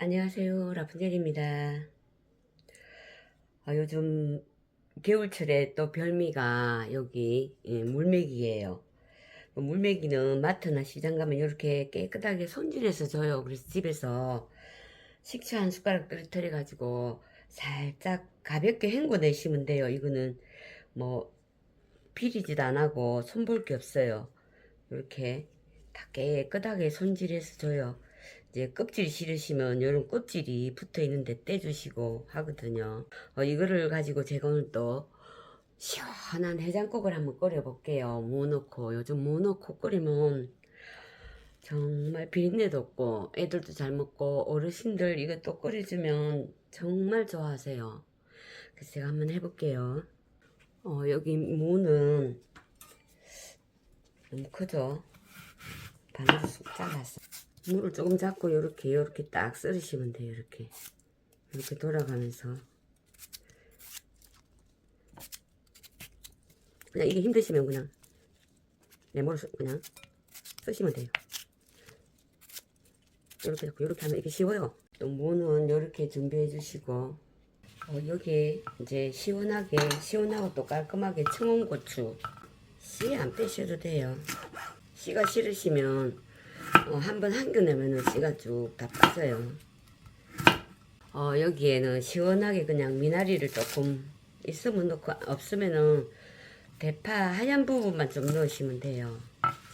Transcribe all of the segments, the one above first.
안녕하세요. 라푼젤입니다. 아, 요즘 겨울철에 또 별미가 여기 예, 물메기예요. 뭐 물메기는 마트나 시장 가면 이렇게 깨끗하게 손질해서 줘요. 그래서 집에서 식초 한 숟가락 떨어뜨려 가지고 살짝 가볍게 헹궈내시면 돼요. 이거는 뭐 비리지도 안 하고 손볼 게 없어요. 이렇게 다 깨끗하게 손질해서 줘요. 이제 껍질이 싫으시면 이런 껍질이 붙어 있는데 떼주시고 하거든요. 어, 이거를 가지고 제가 오늘 또 시원한 해장국을 한번 끓여 볼게요. 무 넣고 요즘 무 넣고 끓이면 정말 비린내도 없고 애들도 잘 먹고 어르신들 이것도 끓여주면 정말 좋아하세요. 그래서 제가 한번 해볼게요. 어, 여기 무는 너무 크죠? 반으로 쑥 잘랐어. 물을 조금 잡고 요렇게 요렇게 딱 썰으시면 돼요. 이렇게 이렇게 돌아가면서 그냥 이게 힘드시면 그냥 네모로 쓰- 그냥 쓰시면 돼요. 이렇게 잡고 이렇게 하면 이게 쉬워요. 또 무는 이렇게 준비해 주시고 어, 여기 이제 시원하게 시원하고 또 깔끔하게 청원고추 씨 안 빼셔도 돼요. 씨가 싫으시면 어, 한번 한겨내면은 씨가 쭉 다 빠져요. 어, 여기에는 시원하게 그냥 미나리를 조금 있으면 넣고 없으면은 대파 하얀 부분만 좀 넣으시면 돼요.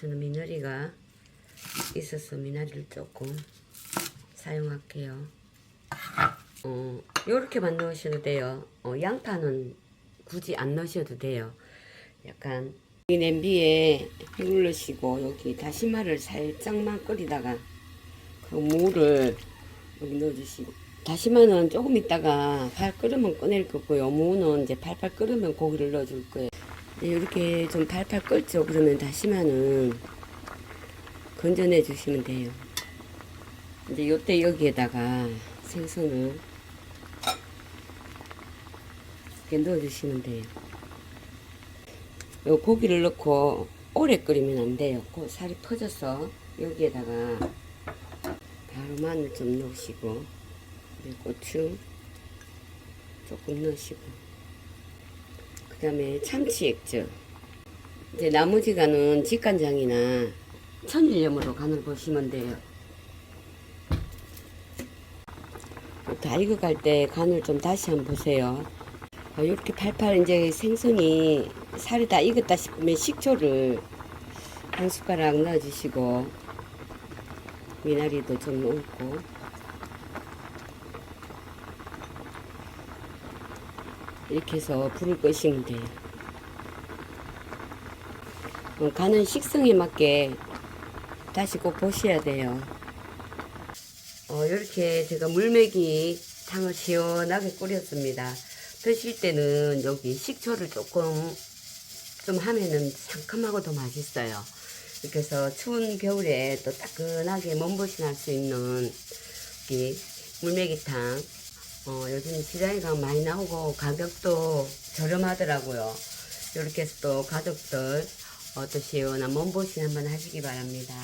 저는 미나리가 있어서 미나리를 조금 사용할게요. 어, 요렇게만 넣으셔도 돼요. 어, 양파는 굳이 안 넣으셔도 돼요. 약간 이 냄비에 물을 넣으시고 여기 다시마를 살짝만 끓이다가 그 무를 여기 넣어주시고 다시마는 조금 있다가 팔 끓으면 꺼낼 거고요. 무는 이제 팔팔 끓으면 고기를 넣어줄 거예요. 이렇게 좀 팔팔 끓죠. 그러면 다시마는 건져내 주시면 돼요. 이제 요때 여기에다가 생선을 이렇게 넣어주시면 돼요. 요 고기를 넣고 오래 끓이면 안 돼요. 그 살이 퍼져서 여기에다가 바로 마늘 좀 넣으시고 그리고 고추 조금 넣으시고 그 다음에 참치 액젓 이제 나머지가는 직간장이나 천일염으로 간을 보시면 돼요. 다 익어갈 때 간을 좀 다시 한번 보세요. 어, 이렇게 팔팔 이제 생선이 살이 다 익었다 싶으면 식초를 한 숟가락 넣어주시고 미나리도 좀 넣고 이렇게 해서 불을 끄시면 돼요. 어, 간은 식성에 맞게 다시 꼭 보셔야 돼요. 어, 이렇게 제가 물메기 탕을 시원하게 끓였습니다. 드실 때는 여기 식초를 조금 좀 하면은 상큼하고 더 맛있어요. 해서 추운 겨울에 또 따끈하게 몸보신할 수 있는 이 물메기탕. 어, 요즘 시장에 가면 많이 나오고 가격도 저렴하더라고요. 이렇게 해서 또 가족들 어, 또 시원한 몸보신 한번 하시기 바랍니다.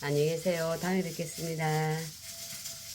안녕히 계세요. 다음에 뵙겠습니다.